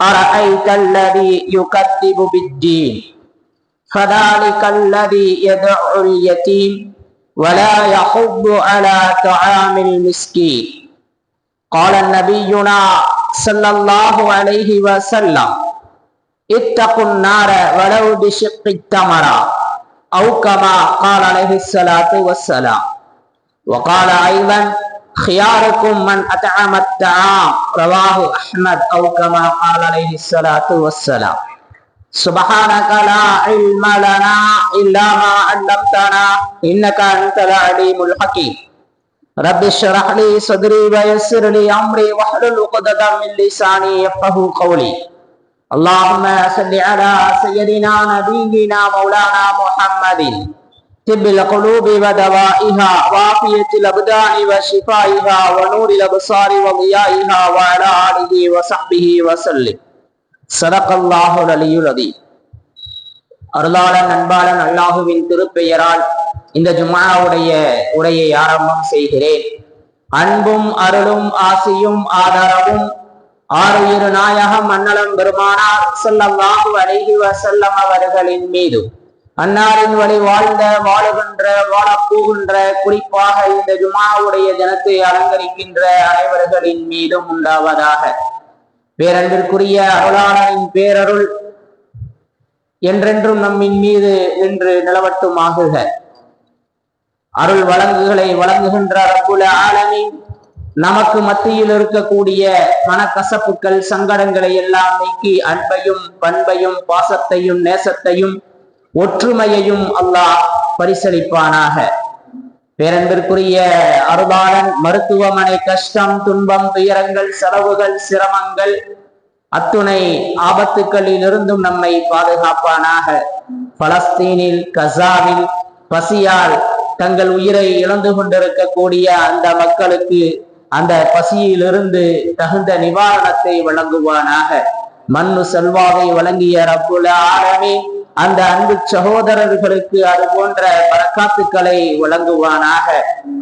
أرأيت الذي يكذب بالدين؟ فذلك الذي يدعو اليتيم ولا يحض على طعام المسكين. قال نبينا صلى الله عليه وسلم اتقوا النار ولو بشق التمرة أو كما قال عليه الصلاة والسلام. وقال أيضا خياركم من أطعم الطعام رواه أحمد أو كما قال عليه الصلاة والسلام. سبحانك لا علم لنا إلا ما علمتنا إنك أنت العليم الحكيم. رب اشرح لي صدري ويسر لي أمري واحلل عقدة من لساني يفقه قولي. اللهم صل على سيدنا نبينا مولانا محمد. طب القلوب ودوائها وعافية الأبدان وشفائها ونور الأبصار وضيائها وعلى آله وصحبه وسلم صدق الله العلي العظيم அருளாளன் அன்பாளன் அல்லாஹுவின் திருப்பெயரால் இந்த ஜும்மாவுடைய உரையை ஆரம்பம் செய்கிறேன் அன்பும் அருளும் ஆசியும் ஆதரவும் ஆறுயிரு நாயகம் அன்னலம் பெருமானார் ஸல்லல்லாஹு அலைஹி வஸல்லம் அவர்களின் மீதும் அன்னாரின் வழி வாழ்ந்த வாழுகின்ற வாழப்போகின்ற குறிப்பாக இந்த ஜுமாவுடைய தினத்தை அலங்கரிக்கின்ற அனைவர்களின் மீதும் உண்டாவதாக. பேரன்பிற்குரிய அருளாளரின் பேரருள் என்றென்றும் நம்மின் மீது நின்று நிலவட்டுமாகுக. அருள் வழங்குகளை வழங்குகின்ற ரப்புல ஆலமின் நமக்கு மத்தியில் இருக்கக்கூடிய மனக்கசப்புகள் சங்கடங்களை எல்லாம் நீக்கி அன்பையும் பண்பையும் பாசத்தையும் நேசத்தையும் ஒற்றுமையையும் அல்லாஹ் பரிசளிப்பானாக. பேரன்பிற்குரிய அருளாளன் மருத்துவமனை கஷ்டம் துன்பம் துயரங்கள் செலவுகள் சிரமங்கள் அத்துணை ஆபத்துக்களில் இருந்தும் நம்மை பாதுகாப்பானாக. பலஸ்தீனில் கசாவில் பசியால் தங்கள் உயிரை இழந்து கொண்டிருக்கக்கூடிய அந்த மக்களுக்கு அந்த பசியிலிருந்து தகுந்த நிவாரணத்தை வழங்குவானாக. மண்ணு செல்வாவை வழங்கிய ரப்புல ஆரமே அந்த அன்பு சகோதரர்களுக்கு அது போன்ற பரக்காத்துக்களை வழங்குவானாக.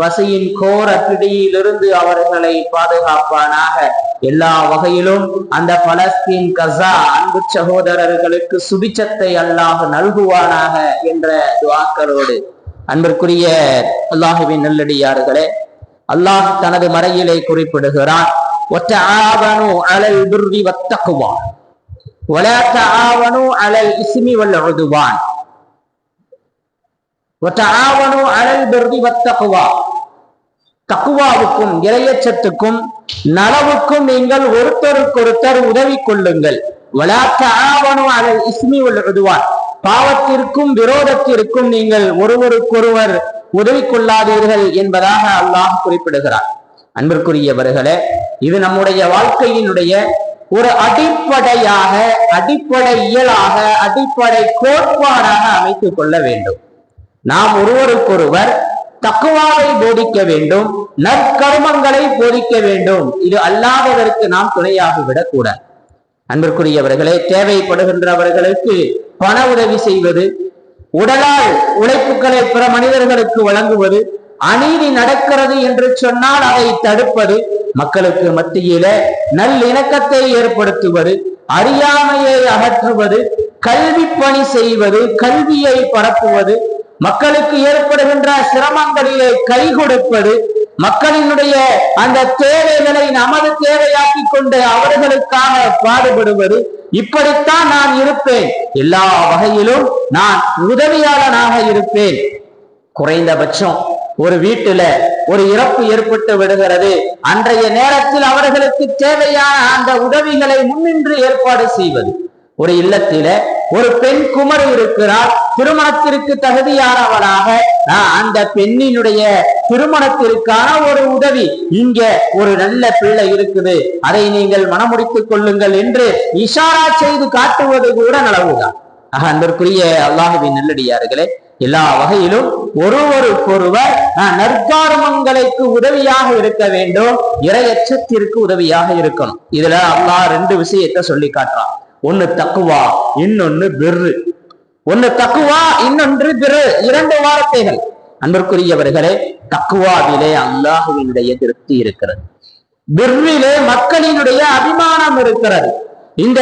பசியின் கோர பிடியிலிருந்து அவர்களை பாதுகாப்பானாக. எல்லா வகையிலும் அந்த பலஸ்தீன் கசா அன்பு சகோதரர்களுக்கு சுபிச்சத்தை அல்லாஹ் நல்குவானாக என்ற துவாக்களோடு. அன்பிற்குரிய அல்லாஹுவின் நல்லடியார்களே அல்லாஹ் தனது மறையிலே குறிப்பிடுகிறான் ஒற்ற ஆபனு அலல் துர்வி வத்தக்குவான் தக்குவாவுக்கும் இரையச்சத்துக்கும் நலவுக்கும் நீங்கள் ஒருத்தருக்கொருத்தர் உதவி கொள்ளுங்கள். அலல் இஸ்மி உதுவான் பாவத்திற்கும் விரோதத்திற்கும் நீங்கள் ஒருவருக்கொருவர் உதவி கொள்ளாதீர்கள் என்பதாக அல்லாஹ் குறிப்பிடுகிறார் அன்பிற்குரியவர்களே இது நம்முடைய வாழ்க்கையினுடைய ஒரு அடிப்படையாக அடிப்படை இயலாக அடிப்படை கோட்பாடாக அமைத்துக் கொள்ள வேண்டும். நாம் ஒருவருக்கொருவர் தக்குவாவை போதிக்க வேண்டும் நற்கர்மங்களை போதிக்க வேண்டும். இது அல்லாதவருக்கு நாம் துணையாக விடக்கூடாது அன்பிற்குரியவர்களே தேவைப்படுகின்றவர்களுக்கு பண உதவி செய்வது உடலால் உழைப்புகளை பிற மனிதர்களுக்கு வழங்குவது அநீதி நடக்கிறது என்று சொன்னால் அதை தடுப்பது மக்களுக்கு மத்தியில நல்லிணக்கத்தை ஏற்படுத்துவது அறியாமையை அகற்றுவது கல்வி பணி செய்வது கல்வியை பரப்புவது மக்களுக்கு ஏற்படுகின்ற சிரமங்களிலே கை கொடுப்பது மக்களினுடைய அந்த தேவைகளை நமது தேவையாக்கி கொண்டு அவர்களுக்காக பாடுபடுவது இப்படித்தான் நான் இருப்பேன். எல்லா வகையிலும் நான் உதவியாளனாக இருப்பேன். குறைந்தபட்சம் ஒரு வீட்டுல ஒரு இறப்பு ஏற்பட்டு விடுகிறது. அன்றைய நேரத்தில் அவர்களுக்கு தேவையான அந்த உதவிகளை முன்னின்று ஏற்பாடு செய்வது. ஒரு இல்லத்தில ஒரு பெண் குமர் இருக்கிறார் திருமணத்திற்கு தகுதியானவளாக அந்த பெண்ணினுடைய திருமணத்திற்கான ஒரு உதவி. இங்க ஒரு நல்ல பிள்ளை இருக்குது. அதை நீங்கள் மனமுடித்துக் கொள்ளுங்கள் என்று இஷாரா செய்து காட்டுவது கூட நலவுதான். ஆக அன்பிற்குரிய அல்லாஹுவின் நல்லடியார்களே எல்லா வகையிலும் ஒருவருக்கொருவர் ஆஹ், நற்காரமங்களுக்கு உதவியாக இருக்க வேண்டும். இரையச்சத்திற்கு உதவியாக இருக்கணும். இதுல அல்லாஹ் ரெண்டு விஷயத்தை சொல்லி காட்டுறான். ஒன்னு தக்குவா இன்னொன்னு பிர்ரு. ஒன்னு தக்குவா இன்னொன்று பிரு இரண்டு வார்த்தைகள். அன்பிற்குரியவர்களே தக்குவாவிலே அல்லாஹுவினுடைய திருப்தி இருக்கிறது. பிர்ரிலே மக்களினுடைய அபிமானம் இருக்கிறது. இந்த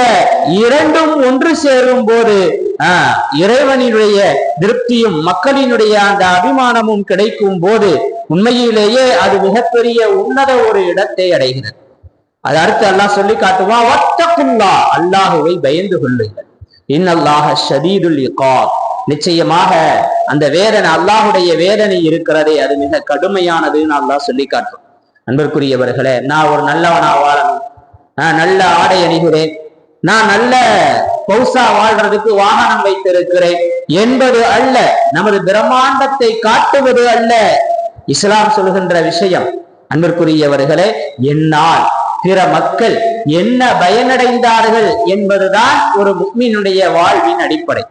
இரண்டும் ஒன்று சேரும் போது ஆஹ், இறைவனினுடைய திருப்தியும் மக்களினுடைய அந்த அபிமானமும் கிடைக்கும் போது உண்மையிலேயே அது மிகப்பெரிய உன்னத ஒரு இடத்தை அடைகிறது. அது அடுத்து அல்லாஹ் சொல்லி காட்டுவான் வத்தகுல்லா அல்லாஹுவை பயந்து கொள்ளுங்கள். இன்னல்லாஹ ஷதீதுல் இகாப். நிச்சயமாக அந்த வேதனை அல்லாஹுடைய வேதனை இருக்கிறதே அது மிக கடுமையானதுன்னு அல்லாஹ் சொல்லி காட்டுவோம் அன்பிற்குரியவர்களே நான் ஒரு நல்லவனா வாழணும். நான் நல்ல ஆடை அணிகிறேன். நான் நல்ல பௌசா வாழ்றதுக்கு வாகனம் வைத்திருக்கிறேன் என்பது அல்ல நமது பிரம்மாண்டத்தை காட்டுவது அல்ல. இஸ்லாம் சொல்கின்ற விஷயம் அன்பிற்குரியவர்களே என்னால் பிற மக்கள் என்ன பயனடைந்தார்கள் என்பதுதான் ஒரு முக்மீனுடைய வாழ்வின் அடிப்படை.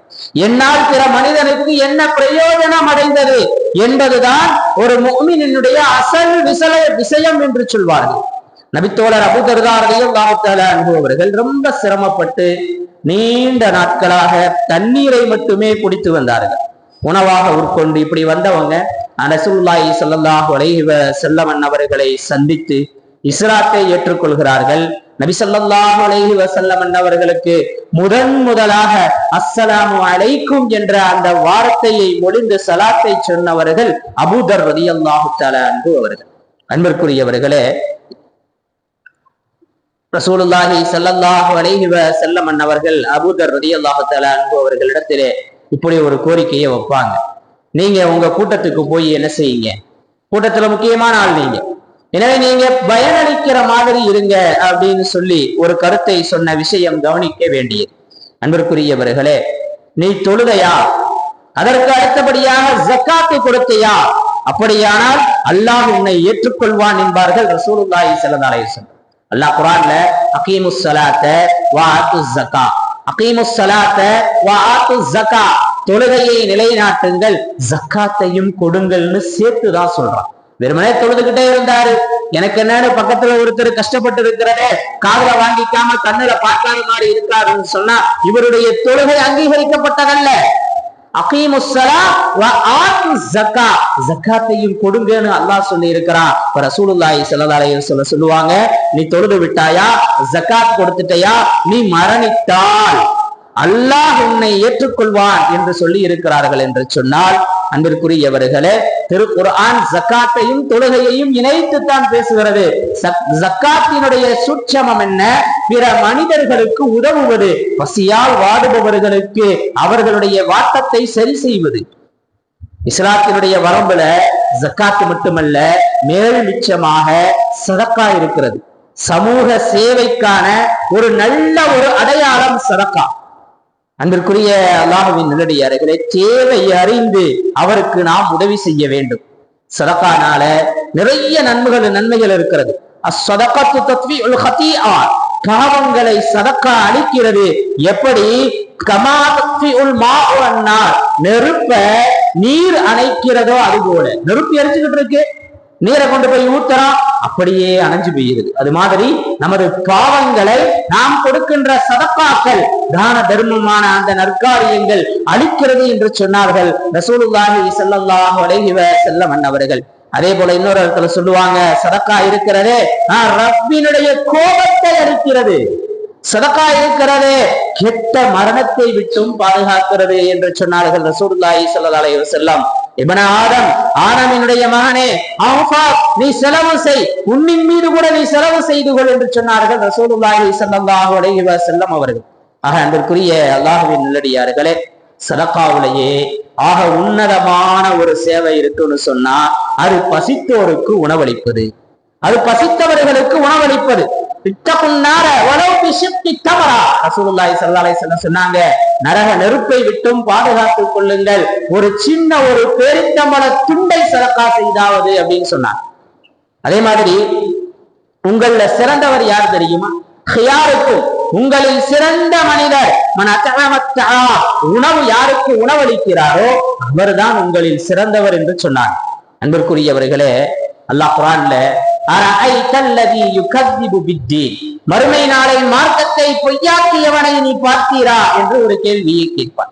என்னால் பிற மனிதனுக்கு என்ன பிரயோஜனம் அடைந்தது என்பதுதான் ஒரு முக்மீனினுடைய அசல் விசல விஷயம் என்று சொல்வார்கள். நபித்தோழர் அபுதர்தாரையும் அனுபவர்கள் ரொம்ப சிரமப்பட்டு நீண்ட நாட்களாக தண்ணீரை மட்டுமே குடித்து வந்தார்கள். உணவாக உட்கொண்டு இப்படி வந்தவங்க ரசூலுல்லாஹி ஸல்லல்லாஹு அலைஹி வஸல்லம் அவர்களை சந்தித்து இஸ்ராத்தை ஏற்றுக்கொள்கிறார்கள். நபி சொல்லாஹ் அலைஹி வஸல்லம் அவர்களுக்கு முதன் முதலாக அஸ்ஸலாமு அலைக்கும் என்ற அந்த வார்த்தையை மொழிந்து சலாத்தை சொன்னவர்கள் அபூதர் ரலியல்லாஹு தஆலா அன்பு அவர்கள். அன்பிற்குரியவர்களே ரசூலுல்லாஹி சல்லல்லாஹ் அலைஹி வஸல்லம் அவர்கள் அபூதர் ரதி அல்லாஹால அன்பு அவர்களிடத்திலே இப்படி ஒரு கோரிக்கையை வைப்பாங்க. நீங்க உங்க கூட்டத்துக்கு போய் என்ன செய்யுங்க? கூட்டத்துல முக்கியமான ஆள் நீங்க. எனவே நீங்க பயனளிக்கிற மாதிரி இருங்க அப்படின்னு சொல்லி ஒரு கருத்தை சொன்ன விஷயம் கவனிக்க வேண்டியது. அன்பிற்குரியவர்களே நீ தொழுதையா அதற்கு அடுத்தபடியாக ஜக்காத்து கொடுத்தையா அப்படியானால் அல்லாஹ் உன்னை ஏற்றுக்கொள்வான் என்பார்கள் ரசூலுல்லாஹி ஸல்லல்லாஹு அலைஹி அல்லாஹ் குரான்ல அகீமு சலாத்த வாத்து ஜக்கா அகீமு சலாத்த வாத்து ஜக்கா தொழுகையை நிலைநாட்டுங்கள் ஜக்காத்தையும் கொடுங்கள்னு சேர்த்துதான் சொல்றான். வெறுமனே தொழுதுகிட்டே இருந்தாரு. எனக்கு என்னன்னு பக்கத்துல ஒருத்தர் கஷ்டப்பட்டு இருக்கிறதே காதல வாங்கிக்காம கண்ணுல பார்க்காத மாதிரி இருக்காருன்னு சொன்னா இவருடைய தொழுகை அங்கீகரிக்கப்பட்டதல்ல. ஜக்காத்தையும் கொடுங்கன்னு அல்லாஹ் சொல்லி இருக்கிறான் இப்ப ரசூலுல்லாஹி ஸல்லல்லாஹு அலைஹி சொல்லுவாங்க நீ தொழுது விட்டாயா? ஜக்காத் கொடுத்துட்டயா? நீ மரணித்தாள் அல்லாஹ் உன்னை ஏற்றுக்கொள்வான் என்று சொல்லி இருக்கிறார்கள் என்று சொன்னால் அன்பிற்குரியவர்களே திருக்குர்ஆன் ஜக்காத்தையும் தொழுகையையும் இணைத்துத்தான் பேசுகிறது. ஜக்காத்தினுடைய சுட்சமம் என்ன? பிற மனிதர்களுக்கு உதவுவது பசியால் வாடுபவர்களுக்கு அவர்களுடைய வாட்டத்தை சரி செய்வது. இஸ்லாத்தினுடைய வரம்புல ஜக்காத்து மட்டுமல்ல மேல் மிச்சமாக சதக்கா இருக்கிறது. சமூக சேவைக்கான ஒரு நல்ல ஒரு அடையாளம் சதக்கா. அன்பிற்குரிய அல்லாஹுவின் நிலடியார்களே தேவை அறிந்து அவருக்கு நாம் உதவி செய்ய வேண்டும். சதக்கானால நிறைய நன்மைகள் நன்மைகள் இருக்கிறது. அஸ்ஸதகத்து தத்வீஉல் ஆர் பாவங்களை சதக்கா அளிக்கிறது. எப்படி? கமாத்தி உள் மாஉ நெருப்ப நீர் அணைக்கிறதோ அது போல நெருப்பு எரிச்சுக்கிட்டு இருக்கு. நீரை கொண்டு போய் ஊத்துறோம். அப்படியே அணைஞ்சு போயிருது. அது மாதிரி நமது பாவங்களை நாம் கொடுக்கின்ற சதக்காக்கள் தான தர்மமான அந்த நற்காரியங்கள் அளிக்கிறது என்று சொன்னார்கள் ரசூலுல்லாஹி செல்லல்லாஹ் அலைஹி செல்ல மன்னவர்கள் அதே போல இன்னொரு இடத்துல சொல்லுவாங்க சதக்கா இருக்கிறதே ஆஹ், ரப்பினுடைய கோபத்தை அளிக்கிறது. சதக்கா இருக்கிறதே கெட்ட மரணத்தை விட்டும் பாதுகாக்கிறது என்று சொன்னார்கள் ரசூலுல்லாஹி ஸல்லல்லாஹு அலைஹி செல்லம் இபன ஆதம் ஆதமினுடைய மகனே ஆஃபா நீ செலவு செய். உன்னின் மீது கூட நீ செலவு செய்து கொள் என்று சொன்னார்கள் ரசூலுல்லாஹி ஸல்லல்லாஹு அலைஹி வஸல்லம் அவர்கள். ஆக அன்பிற்குரிய அல்லாஹ்வின் நல்லடியார்களே சதக்காவிலேயே ஆக உன்னதமான ஒரு சேவை இருக்குன்னு சொன்னா அது பசித்தோருக்கு உணவளிப்பது. அது பசித்தவர்களுக்கு உணவளிப்பது. இத்தகுன்னார வலவு தவறா. ரசூலுல்லாஹி ஸல்லல்லாஹு அலைஹி சொன்னாங்க நரக நெருப்பை விட்டும் பாதுகாத்துக் கொள்ளுங்கள். ஒரு சின்ன ஒரு பெருந்தமல துண்டை சிறக்கா செய்தாவது அப்படின்னு சொன்னாங்க. அதே மாதிரி உங்கள சிறந்தவர் யார் தெரியுமா? ஹியாருக்கும் உங்களில் சிறந்த மனிதர் உணவு யாருக்கு உணவளிக்கிறாரோ அவர்தான் உங்களில் சிறந்தவர் என்று சொன்னார் அன்பிற்குரியவர்களே அல்லாஹ் குரான்ல மறுமை நாளை மார்க்கத்தை பொய்யாக்கியவனை நீ பார்த்தீரா என்று ஒரு கேள்வியை கேட்பான்.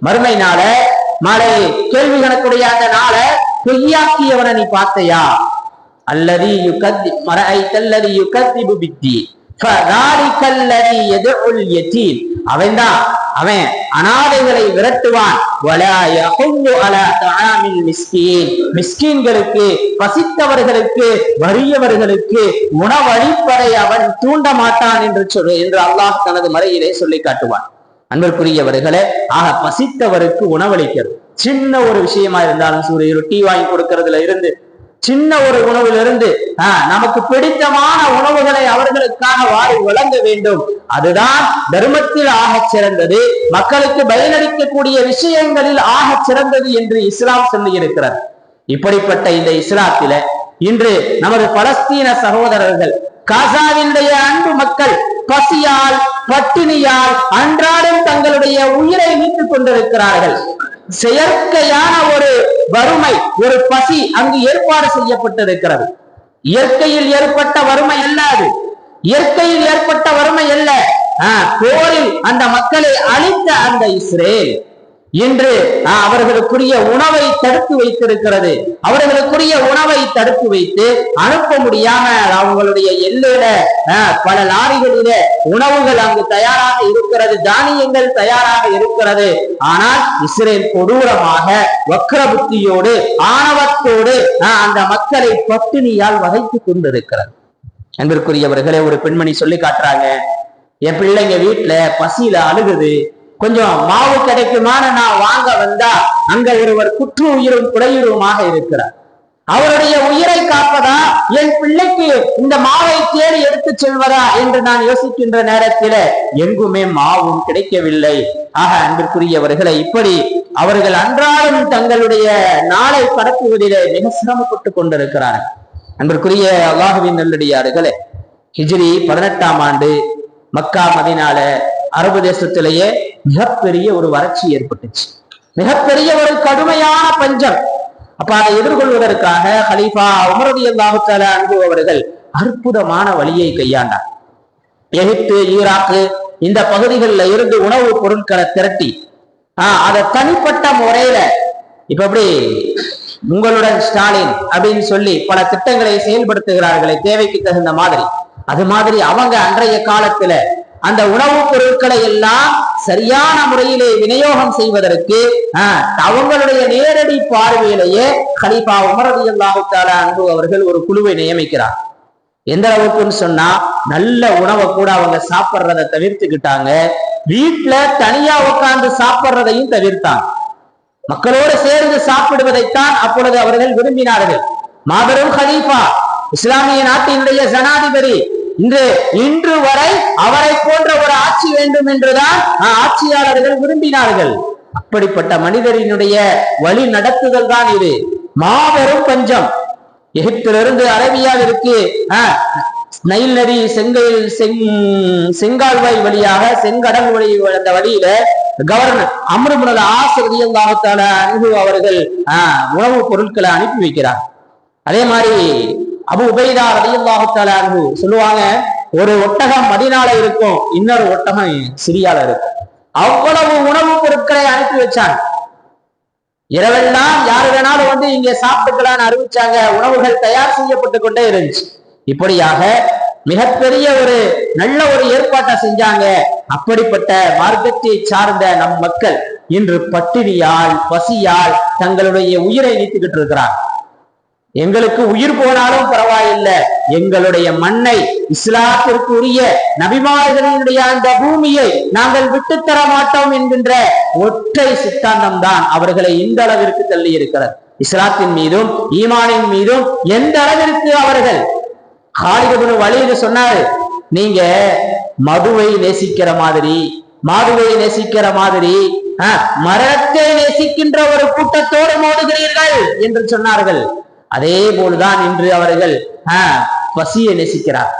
மறுமை நாள நாளை கேள்வி கணக்குடைய அந்த நாளை பொய்யாக்கியவனை நீ பார்த்தையா? அல்லது யுகத்தி மர ஐ தல்லது யுகத்திபு பித்தி அவன்தான். அனாதைகளை விரட்டுவான். மிஸ்கீன்களுக்கு பசித்தவர்களுக்கு வறியவர்களுக்கு உணவழிப்பதை அவன் தூண்ட மாட்டான் என்று சொல்லு என்று அல்லாஹ் தனது மறையிலே சொல்லி காட்டுவான். அன்பிற்குரியவர்களே ஆக பசித்தவருக்கு உணவளிக்கிறது. சின்ன ஒரு விஷயமா இருந்தாலும் சூரிய ரொட்டி வாங்கி கொடுக்கறதுல இருந்து சின்ன ஒரு உணவிலிருந்து ஆஹ், நமக்கு பிடித்தமான உணவுகளை அவர்களுக்காக வாரி வழங்க வேண்டும். அதுதான் தர்மத்தில் ஆகச் சிறந்தது. மக்களுக்கு பயனளிக்கக்கூடிய விஷயங்களில் ஆகச் சிறந்தது என்று இஸ்லாம் சொல்லியிருக்கிறார். இப்படிப்பட்ட இந்த இஸ்லாத்தில இன்று நமது பலஸ்தீன சகோதரர்கள் காசாவினுடைய அன்பு மக்கள் பசியால் பட்டினியால் அன்றாடம் தங்களுடைய உயிரை மீட்டுக் கொண்டிருக்கிறார்கள். செயற்கையான ஒரு வறுமை ஒரு பசி அங்கு ஏற்பாடு செய்யப்பட்டிருக்கிறது. இயற்கையில் ஏற்பட்ட வறுமை அல்ல அது. இயற்கையில் ஏற்பட்ட வறுமை அல்ல. ஆஹ், போரில் அந்த மக்களை அழித்த அந்த இஸ்ரேல். இன்று ஆஹ், அவர்களுக்குரிய உணவை தடுத்து வைத்திருக்கிறது. அவர்களுக்குரிய உணவை தடுத்து வைத்து அனுப்ப முடியாம அவங்களுடைய எல்லையில ஆஹ், பல லாரிகளில உணவுகள் அங்கு தயாராக இருக்கிறது தானியங்கள் தயாராக இருக்கிறது. ஆனால் இஸ்ரேல் கொடூரமாக வக்கர புத்தியோடு ஆணவத்தோடு ஆஹ், அந்த மக்களை பட்டினியால் வகைத்து கொண்டிருக்கிறது. அன்பிற்குரியவர்களே ஒரு பெண்மணி சொல்லி காட்டுறாங்க என் பிள்ளைங்க வீட்டுல பசியில அழுகுது கொஞ்சம் மாவு கிடைக்குமான நான் வாங்க வந்தா அங்க ஒருவர் குற்று உயிரும் குடையுருமாக இருக்கிறார். அவருடைய உயிரை காப்பதா என் பிள்ளைக்கு இந்த மாவை தேடி எடுத்துச் செல்வதா என்று நான் யோசிக்கின்ற நேரத்தில எங்குமே மாவும் கிடைக்கவில்லை. ஆக அன்பிற்குரியவர்களை இப்படி அவர்கள் அன்றாடம் தங்களுடைய நாளை கடத்துவதிலே மிக சிரமப்பட்டு கொண்டிருக்கிறார்கள். அன்பிற்குரிய அல்லாஹுவின் நல்லடியார்களே ஹிஜ்ரி பதினெட்டாம் ஆண்டு மக்கா மதினால அரபு தேசத்திலேயே மிகப்பெரிய ஒரு வறட்சி ஏற்பட்டுச்சு. மிகப்பெரிய ஒரு கடுமையான பஞ்சம். அப்ப அதை எதிர்கொள்வதற்காக ஹலீஃபா உமரதி அல்லாஹுத்தால அனுபவர்கள் அற்புதமான வழியை கையாண்டார். எகிப்து ஈராக்கு இந்த பகுதிகளில் இருந்து உணவுப் பொருட்களை திரட்டி ஆஹ் அதை தனிப்பட்ட முறையில இப்ப எப்படி உங்களுடன் ஸ்டாலின் அப்படின்னு சொல்லி பல திட்டங்களை செயல்படுத்துகிறார்களே தேவைக்கு தகுந்த மாதிரி. அது மாதிரி அவங்க அன்றைய காலத்துல அந்த உணவுப் பொருட்களை எல்லாம் சரியான முறையிலே விநியோகம் செய்வதற்கு ஆஹ், அவங்களுடைய நேரடி பார்வையிலேயே கலீஃபா உமரதி அல்லாஹுத்தால அன்பு அவர்கள் ஒரு குழுவை நியமிக்கிறார். எந்த அளவுக்குன்னு சொன்னா நல்ல உணவை கூட அவங்க சாப்பிடுறதை தவிர்த்துக்கிட்டாங்க. வீட்டுல தனியா உட்கார்ந்து சாப்பிடுறதையும் தவிர்த்தாங்க. மக்களோடு சேர்ந்து சாப்பிடுவதைத்தான் அப்பொழுது அவர்கள் விரும்பினார்கள். மாபெரும் ஹலீஃபா இஸ்லாமிய நாட்டினுடைய ஜனாதிபதி இன்று இன்று வரை அவரை போன்ற ஒரு ஆட்சி வேண்டும் என்றுதான் ஆட்சியாளர்கள் விரும்பினார்கள். அப்படிப்பட்ட மனிதரினுடைய வழி நடத்துதல் தான் இது. மாபெரும் பஞ்சம். எகிப்திலிருந்து அரேபியாவிற்கு நைல் நதி செங்கையில் செங் செங்கால்வாய் வழியாக செங்கடல் வழி அந்த வழியில கவர்னர் அம்ருமுனல் ஆசிரியல்லாத்தால அன்பு அவர்கள் ஆஹ், உணவுப் பொருட்களை அனுப்பி வைக்கிறார். அதே மாதிரி அபு உபைதா ரலியல்லாஹுத்தால சொல்லுவாங்க ஒரு ஒட்டகம் மதினால இருக்கும் இன்னொரு ஒட்டகம் சிரியால இருக்கும். அவ்வளவு உணவுப் பொருட்களை அனுப்பி வச்சாங்க. இரவெல்லாம் யாரு வேணாலும் வந்து இங்க சாப்பிட்டுக்கலாம்னு அறிவிச்சாங்க. உணவுகள் தயார் செய்யப்பட்டு கொண்டே இருந்துச்சு. இப்படியாக மிகப்பெரிய ஒரு நல்ல ஒரு ஏற்பாட்டை செஞ்சாங்க. அப்படிப்பட்ட மார்க்கத்தை சார்ந்த நம் மக்கள் இன்று பட்டினியால் பசியால் தங்களுடைய உயிரை நீத்துக்கிட்டு இருக்கிறார் எங்களுக்கு உயிர் போனாலும் பரவாயில்லை. எங்களுடைய மண்ணை இஸ்லாத்திற்குரிய நபிமார்களுடைய அந்த பூமியை நாங்கள் விட்டுத்தர மாட்டோம் என்கின்ற ஒற்றை சித்தாந்தம் தான் அவர்களை இந்த அளவிற்கு தள்ளி இருக்கிறது இஸ்லாத்தின் மீதும் ஈமானின் மீதும் எந்த அளவிற்கு அவர்கள் ஹாலிதபுன் வழியில் சொன்னாரு நீங்க மதுவை நேசிக்கிற மாதிரி மாதுவை நேசிக்கிற மாதிரி ஆஹ், மரணத்தை நேசிக்கின்ற ஒரு கூட்டத்தோடு மோதுகிறீர்கள் என்று சொன்னார்கள். அதே போல்தான் இன்று அவர்கள் ஆஹ், பசியை நேசிக்கிறார்.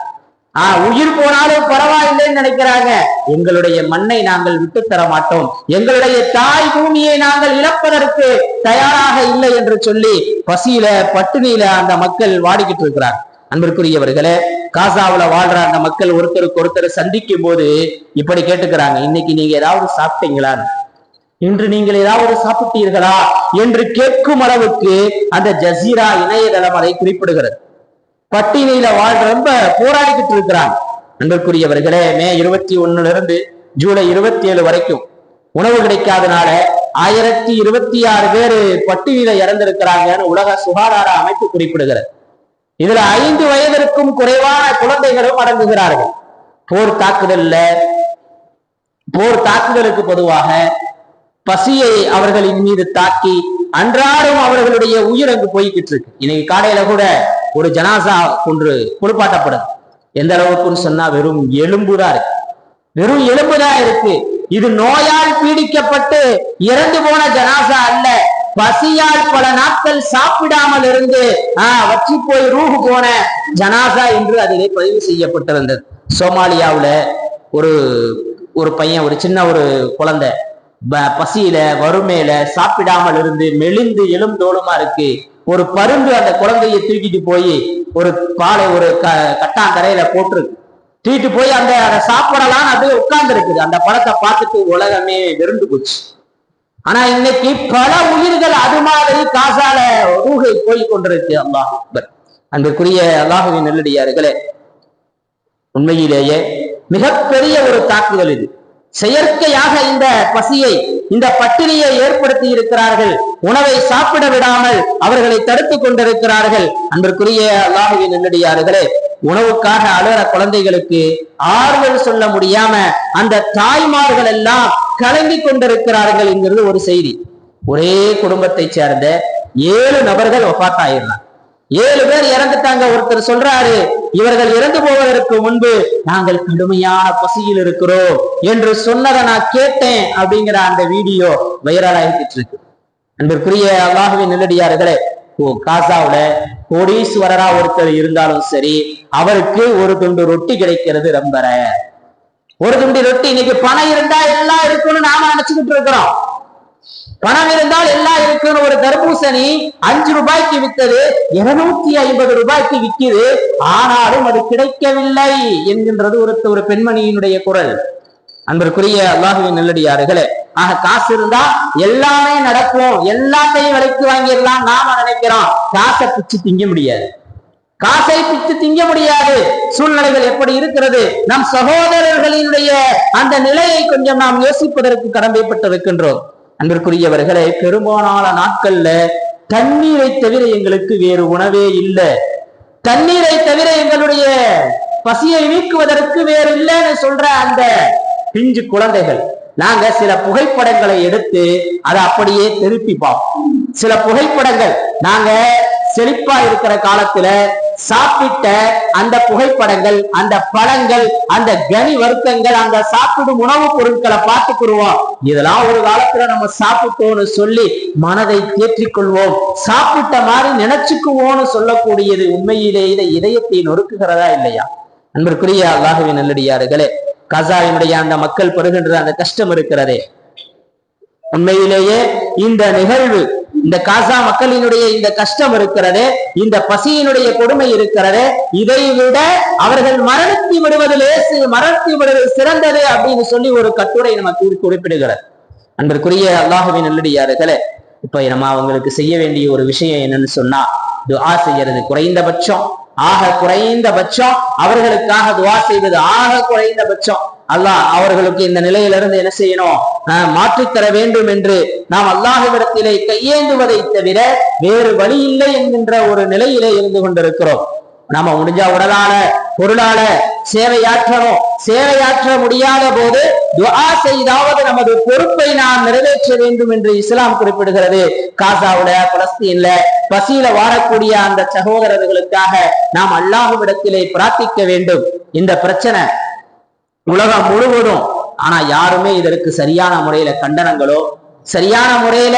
ஆஹ் உயிர் போனாலும் பரவாயில்லைன்னு நினைக்கிறாங்க. எங்களுடைய மண்ணை நாங்கள் விட்டு தர மாட்டோம். எங்களுடைய தாய் பூமியை நாங்கள் இழப்பதற்கு தயாராக இல்லை என்று சொல்லி பசியில பட்டினியில அந்த மக்கள் வாடிக்கிட்டு இருக்கிறார். அன்பிற்குரியவர்களே காசாவுல வாழ்ற அந்த மக்கள் ஒருத்தருக்கு ஒருத்தர் சந்திக்கும் போது இப்படி கேட்டுக்கிறாங்க. இன்னைக்கு நீங்க ஏதாவது சாப்பிட்டீங்களான்னு? இன்று நீங்கள் ஏதாவது சாப்பிட்டீர்களா என்று கேட்கும் அளவுக்கு அந்த ஜசீரா இணையதளம் அதை குறிப்பிடுகிறது. பட்டினியில வாழ் ரொம்ப போராடிக்கிட்டு இருக்கிறாங்க. அன்பிற்குரியவர்களே மே இருபத்தி ஒண்ணுல இருந்து ஜூலை இருபத்தி ஏழு வரைக்கும் உணவு கிடைக்காதனால ஆயிரத்தி இருபத்தி ஆறு பேர் பட்டினியில இறந்திருக்கிறாங்கன்னு உலக சுகாதார அமைப்பு குறிப்பிடுகிறது. இதுல ஐந்து வயதிற்கும் குறைவான குழந்தைகளும் அடங்குகிறார்கள். போர் தாக்குதல்ல போர் தாக்குதலுக்கு பொதுவாக பசியை அவர்களின் மீது தாக்கி அன்றாடம் அவர்களுடைய உயிர் அங்கு போய்கிட்டு இருக்கு இன்னைக்கு காலையில கூட ஒரு ஜனாசா ஒன்று குளிப்பாட்டப்படும் எந்த அளவுக்குன்னு சொன்னா வெறும் எலும்புதான் இருக்கு. வெறும் எலும்புதான் இருக்கு. இது நோயால் பீடிக்கப்பட்டு இறந்து போன ஜனாசா அல்ல. பசியால் பல நாட்கள் சாப்பிடாமல் இருந்து ஆஹ் வச்சு போய் ரூஹு போன ஜனாசா என்று அதிலே பதிவு செய்யப்பட்டிருந்தது. சோமாலியாவுல ஒரு ஒரு பையன் ஒரு சின்ன ஒரு குழந்தை பசியில வறுமையில சாப்பிடாமல் இருந்து மெலிந்து எலும்புதோலுமா இருக்கு. ஒரு பருந்து அந்த குழந்தைய தூக்கிட்டு போய் ஒரு பாலை ஒரு க கட்டாந்தரையில போட்டிருக்கு தூக்கிட்டு போய் அந்த அதை சாப்பிடலாம் அது உட்கார்ந்து இருக்குது அந்த பழத்தை பார்த்துட்டு உலகமே வெறுண்டு போச்சு. ஆனா இன்னைக்கு பல உயிர்கள் அது மாதிரி காசால ஊகை போய் கொண்டிருக்கு. அல்லாஹ் அக்பர். அன்புக்குரிய அல்லாஹுவின் நெல்லடியார்களே உண்மையிலேயே மிகப்பெரிய ஒரு தாக்குதல் இது. செயற்கையாக இந்த பசியை இந்த பட்டினியை ஏற்படுத்தி இருக்கிறார்கள். உணவை சாப்பிட விடாமல் அவர்களை தடுத்துக் கொண்டிருக்கிறார்கள். அன்பிற்குரிய அல்லாஹுவின் நெல்லடியார்களே உணவுக்காக அழுகிற குழந்தைகளுக்கு ஆறுதல் சொல்ல முடியாம அந்த தாய்மார்கள் எல்லாம் கலங்கி கொண்டிருக்கிறார்கள் என்கிறது ஒரு செய்தி. ஒரே குடும்பத்தை சேர்ந்த ஏழு நபர்கள் ஒப்பாத்தாயிடலாம் ஏழு பேர் இறந்துட்டாங்க. ஒருத்தர் சொல்றாரு இவர்கள் இறந்து போவதற்கு முன்பு நாங்கள் கடுமையான பசியில் இருக்கிறோம் என்று சொன்னதை நான் கேட்டேன் அப்படிங்கிற அந்த வீடியோ வைரலாகிட்டு இருக்கு. அன்பிற்குரிய அல்லாஹுவின் நெல்லடியார்களே ஓ காசாவுல கோடீஸ்வரரா ஒருத்தர் இருந்தாலும் சரி அவருக்கு ஒரு துண்டு ரொட்டி கிடைக்கிறது ரொம்ப ஒரு துண்டு ரொட்டி இன்னைக்கு பணம் இருந்தா எல்லாம் இருக்கும்னு நாம நினைச்சுக்கிட்டு இருக்கிறோம். பணம் இருந்தால் எல்லாம் இருக்குன்னு ஒரு தர்பூசணி அஞ்சு ரூபாய்க்கு வித்தது இருநூத்தி ஐம்பது ரூபாய்க்கு விக்குது ஆனாலும் அது கிடைக்கவில்லை என்கின்றது ஒரு ஒரு பெண்மணியினுடைய குரல். அன்பிற்குரிய அல்லாஹுவின் நெல்லடியார்களே ஆக காசு இருந்தா எல்லாமே நடக்கும் எல்லாத்தையும் விலைக்கு வாங்கிடலாம் நாம நினைக்கிறோம். காசை பிச்சு திங்க முடியாது. காசை பிச்சு திங்க முடியாது. சூழ்நிலைகள் எப்படி இருக்கிறது? நம் சகோதரர்களினுடைய அந்த நிலையை கொஞ்சம் நாம் யோசிப்பதற்கு கடமைப்பட்டிருக்கின்றோம். அன்பிற்குரியவர்களே பெரும்பாலான நாட்கள்ல தண்ணீரை தவிர எங்களுக்கு வேறு உணவே இல்லை. தண்ணீரை தவிர எங்களுடைய பசியை நீக்குவதற்கு வேறு இல்லைன்னு சொல்ற அந்த பிஞ்சு குழந்தைகள் நாங்க சில புகைப்படங்களை எடுத்து அதை அப்படியே திருப்பி பார்ப்போம். சில புகைப்படங்கள் நாங்க செழிப்பா இருக்கிற காலத்துல சாப்பிட்ட அந்த புகைப்படங்கள் அந்த பழங்கள் அந்த கனி வருத்தங்கள் அந்த சாப்பிடும் உணவுப் பொருட்களை பார்த்துக்குருவோம் இதெல்லாம் ஒரு காலத்துல நம்ம சாப்பிட்டோம்னு சொல்லி மனதை தேற்றிக் கொள்வோம். சாப்பிட்ட மாதிரி நினைச்சுக்குவோம்னு சொல்லக்கூடியது உண்மையிலே இதை இதயத்தை நொறுக்குகிறதா இல்லையா? அன்பிற்குரிய அல்லாஹுவின் நல்லடியார்களே கசாவினுடைய அந்த மக்கள் பெறுகின்ற அந்த கஷ்டம் இருக்கிறதே. உண்மையிலேயே இந்த நிகழ்வு இந்த காசா மக்களினுடைய இந்த கஷ்டம் இருக்கிறது இந்த பசியினுடைய கொடுமை இருக்கிறது இதை விட அவர்கள் மரணித்து விடுவது லேசு மரணித்து விடுவது சிறந்தது அப்படின்னு சொல்லி ஒரு கட்டுரை நமக்கு குறி- குறிப்பிடுகிறது. அன்பிற்குரிய அல்லாஹுவின் நல்லடியார்களே இப்ப நம்ம அவங்களுக்கு செய்ய வேண்டிய ஒரு விஷயம் என்னன்னு சொன்னா துவா செய்யறது குறைந்தபட்சம். ஆக குறைந்தபட்சம் அவர்களுக்காக துவா செய்வது ஆக குறைந்தபட்சம். அல்லாஹ் அவர்களுக்கு இந்த நிலையிலிருந்து என்ன செய்யணும்? மாற்றித்தர வேண்டும் என்று நாம் அல்லாஹ்விடத்திலே கையேந்துவதை தவிர வேறு வழி இல்லை என்கின்ற ஒரு நிலையிலே இருந்து கொண்டிருக்கிறோம். நாம முடிஞ்சா உடலால பொருளால சேவையாற்றணும். சேவையாற்ற முடியாத போது துவா செய்தாவது நமது பொறுப்பை நாம் நிறைவேற்ற வேண்டும் என்று இஸ்லாம் குறிப்பிடுகிறது. காசாவுல பலஸ்தீன்ல பசியில வாழக்கூடிய அந்த சகோதரர்களுக்காக நாம் அல்லாஹுவிடத்திலே பிரார்த்திக்க வேண்டும். இந்த பிரச்சனை உலகம் முழுவதும். ஆனா யாருமே இதற்கு சரியான முறையில கண்டனங்களோ சரியான முறையில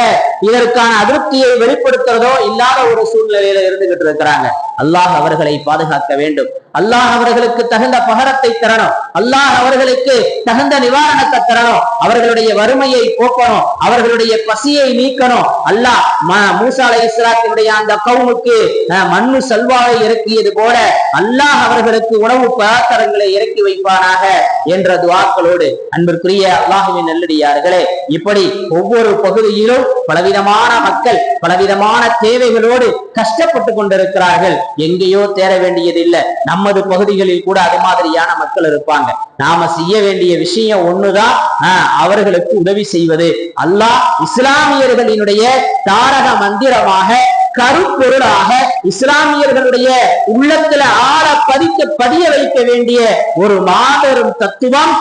இதற்கான அதிருப்தியை வெளிப்படுத்துறதோ இல்லாத ஒரு சூழ்நிலையில இருந்துகிட்டு இருக்கிறாங்க. அல்லாஹ் அவர்களை பாதுகாக்க வேண்டும். அல்லாஹ் அவர்களுக்கு தகுந்த பகரத்தை தரணும். அல்லாஹ் அவர்களுக்கு தகுந்த நிவாரணத்தை தரணும். அவர்களுடைய வறுமையை போக்கணும். அவர்களுடைய பசியை நீக்கணும். அல்லாஹ் ம- மூசா அலை இஸ்லாத்தினுடைய அந்த கவுமுக்கு மண்ணு செல்வாவை இறக்கியது போல அல்லாஹ் அவர்களுக்கு உணவு பதார்த்தங்களை இறக்கி வைப்பானாக என்ற துவாக்களோடு அன்பிற்குரிய அல்லாஹுவின் நல்லடியார்களே இப்படி ஒவ்வொரு பகுதியிலும் பலவிதமான மக்கள் பலவிதமான தேவைகளோடு கஷ்டப்பட்டு கொண்டிருக்கிறார்கள். எங்கேயோ தேர வேண்டியதில்லை. நமது பகுதிகளில் கூட அது மாதிரியான மக்கள் இருப்பாங்க. நாம செய்ய வேண்டிய விஷயம் ஒண்ணுதான் ஆஹ், அவர்களுக்கு உதவி செய்வது. அல்லாஹ் இஸ்லாமியர்களினுடைய தாரக மந்திரமாக கருப்பொருளாக இஸ்லாமியர்களுடைய உள்ளத்துல ஆழ பதிக்க பதிய வைக்க வேண்டிய ஒரு மாபெரும் தத்துவம்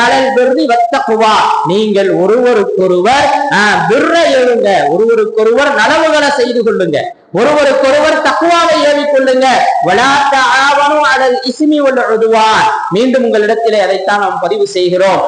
அழல் விருதி வத்தகுவா நீங்கள் ஒருவருக்கொருவர் ஆஹ், எழுங்க. ஒருவருக்கொருவர் நலவுகளை செய்து கொள்ளுங்க. ஒருவருக்கொருவர் தக்குவாவை ஏவிக் கொள்ளுங்க வலாத்த ஆவணும் இசுமி உள்ள உதுவான். மீண்டும் உங்களிடத்திலே அதைத்தான் நாம் பதிவு செய்கிறோம்.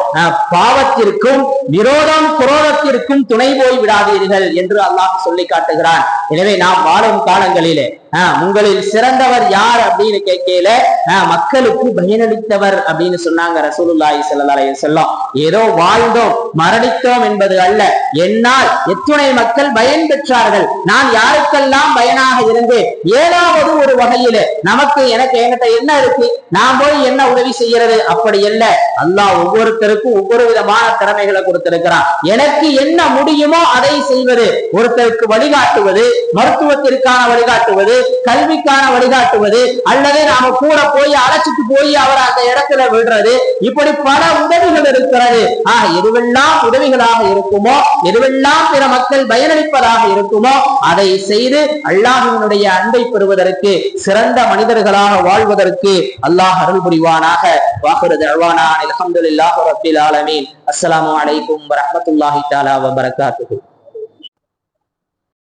பாவத்திற்கும் விரோதம் குரோதத்திற்கும் துணை போய் விடாதீர்கள் என்று அல்லாஹ் சொல்லி காட்டுகிறான். எனவே நாம் வாழும் காலங்களிலே ஆஹ், உங்களில் சிறந்தவர் யார் அப்படின்னு கேட்கல ஆஹ், மக்களுக்கு பயனளித்தவர் அப்படின்னு சொன்னாங்க ரசூலுல்லாஹி ஸல்லல்லாஹு அலைஹி ஏதோ வாழ்ந்தோம் மரணித்தோம் என்பது அல்ல. என்னால் எத்துணை மக்கள் பயன் பெற்றார்கள் நான் யாருக்கெல்லாம் பயனாக இருந்து ஏதாவது ஒரு வகையில நமக்கு எனக்கு என்கிட்ட என்ன இருக்கு? நான் போய் என்ன உதவி செய்யறது அப்படி இல்ல. அல்லாஹ் ஒவ்வொருத்தருக்கும் ஒவ்வொரு விதமான திறமைகளை கொடுத்திருக்கிறான். எனக்கு என்ன முடியுமோ அதை செய்வது. ஒருத்தருக்கு வழிகாட்டுவது மருத்துவத்திற்கான வழிகாட்டுவது கல்விக்கான வழிகாட்டுவது அல்லது நாம கூட போய் அழைச்சிட்டு போய் அவரை அந்த இடத்துல விடுறது. இப்படி பல உதவிகள் இருக்கிறது. ஆக எதுவெல்லாம் உதவிகளாக இருக்குமோ எதுவெல்லாம் பிற மக்கள் பயனளிப்பதாக இருக்குமோ அதை செய்து அல்லாஹினுடைய அன்பை பெறுவதற்கு சிறந்த மனிதர்களாக வாழ்வதற்கு அல்லாஹ் அருள் புரிவானாக வாக்குறது அல்வானா அலமதுல்லாஹ் ரபில் ஆலமீன். அஸ்ஸலாமு அலைக்கும் வரஹ்மத்துல்லாஹி தஆலா வபரகாத்துஹு.